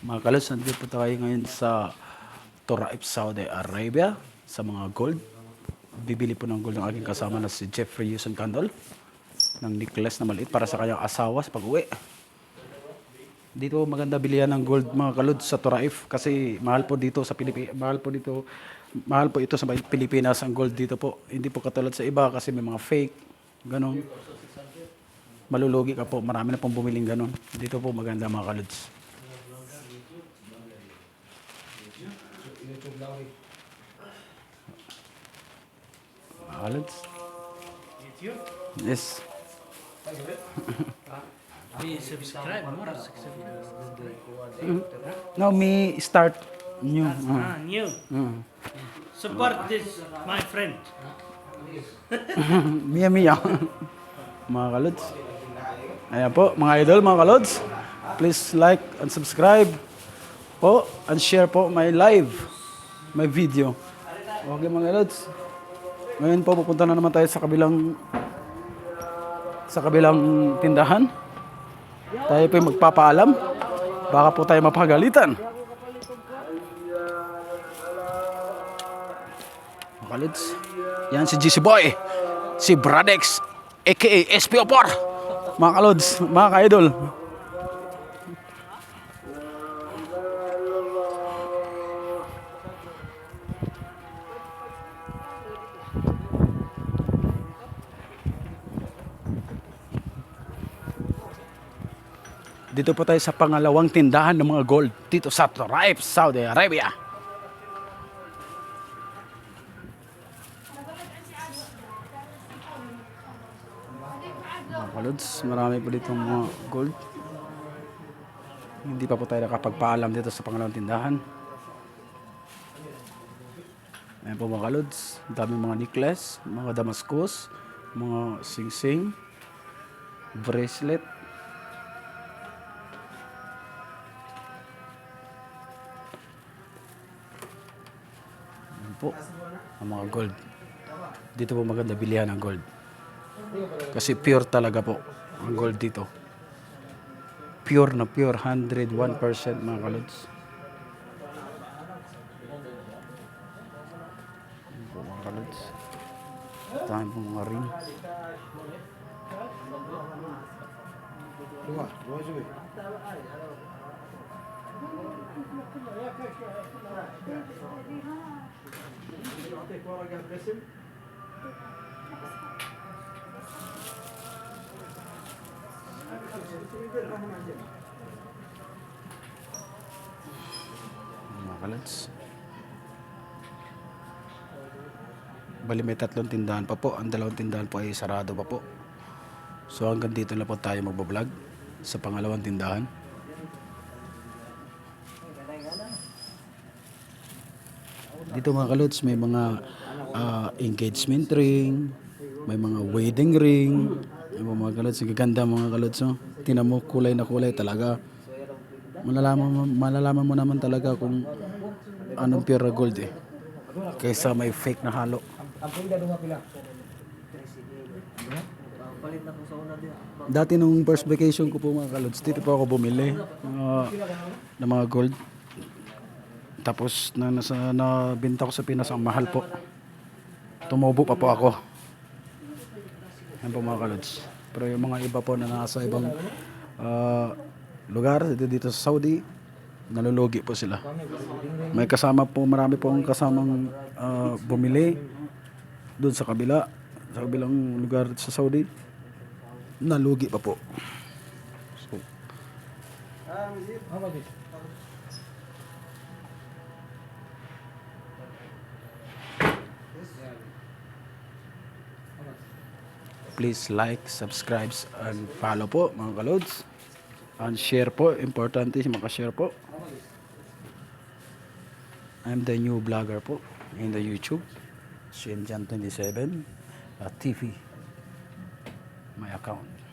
Mga kalos, nandito po tayo ngayon sa Toraib, Saudi Arabia sa mga gold. Bibili po ng gold ng aking kasama na si Jeffrey Yuson Candol ng necklace na maliit para sa kanyang asawa sa pag-uwi. Dito maganda bilihan ng gold mga kalod sa Toraif kasi mahal po dito sa Pilipinas. Mahal po dito mahal po ito sa Pilipinas ang gold dito po. Hindi po katulad sa iba kasi may mga fake ganon. Malulugi ka po. Marami na pong bumiling ganon. Dito po maganda mga kalods. Kalods. Yes. Be subscribe more subscribe. No, me start new. Uh, Ah, new. uh. Support this my friend. Mia Mia. mga kalods. Ayan po, mga idol, mga kalods. Please like and subscribe po and share po my live, my video. Okay mga kalods. Ngayon po, pupunta na naman tayo sa kabilang sa kabilang tindahan. Tayo po magpapaalam. Baka po tayo mapagalitan. Mga kalods. Yan si GC Boy. Si Bradex. A.K.A. SP04. Mga kalods, mga ka-idol. Dito po tayo sa pangalawang tindahan ng mga gold dito sa Toraif, Saudi Arabia. Mga marami po dito mga gold. Hindi pa po tayo nakapagpaalam dito sa pangalawang tindahan. Ayan po mga kalods, daming mga necklace, mga damascus, mga sing-sing, bracelet. Po, ang mga gold. Dito po maganda bilihan ng gold. Kasi pure talaga po ang gold dito. Pure na pure, 101% mga kalods. Ayan po mga kalods. Dami po mga ring. Mga kalods. Bali may tatlong tindahan pa po. Ang dalawang tindahan po ay sarado pa po. So hanggang dito na po tayo magbablog sa pangalawang tindahan. Dito mga kalods may mga ah, engagement ring, may mga wedding ring. Yung mga kalods, ang gaganda mga kalods. No? Tinan mo kulay na kulay talaga. Malalaman malalaman mo naman talaga kung anong pure gold eh. Kaysa may fake na halo. Dati nung first vacation ko po mga kalods, dito po ako bumili uh, ng mga gold. Tapos na nasa nabenta ko sa Pinas ang mahal po. Tumubo pa po ako. Yan po mga kalods. Pero yung mga iba po na nasa ibang ah, lugar dito, dito sa Saudi, nalulugi po sila. May kasama po, marami po ang kasamang ah, bumili doon sa kabila, sa kabilang lugar sa Saudi. Nalugi pa po. So, please like, subscribe, and follow po mga kalods. And share po, importante makashare po. I'm the new vlogger po in the YouTube. Shinjan27 uh, TV. My account.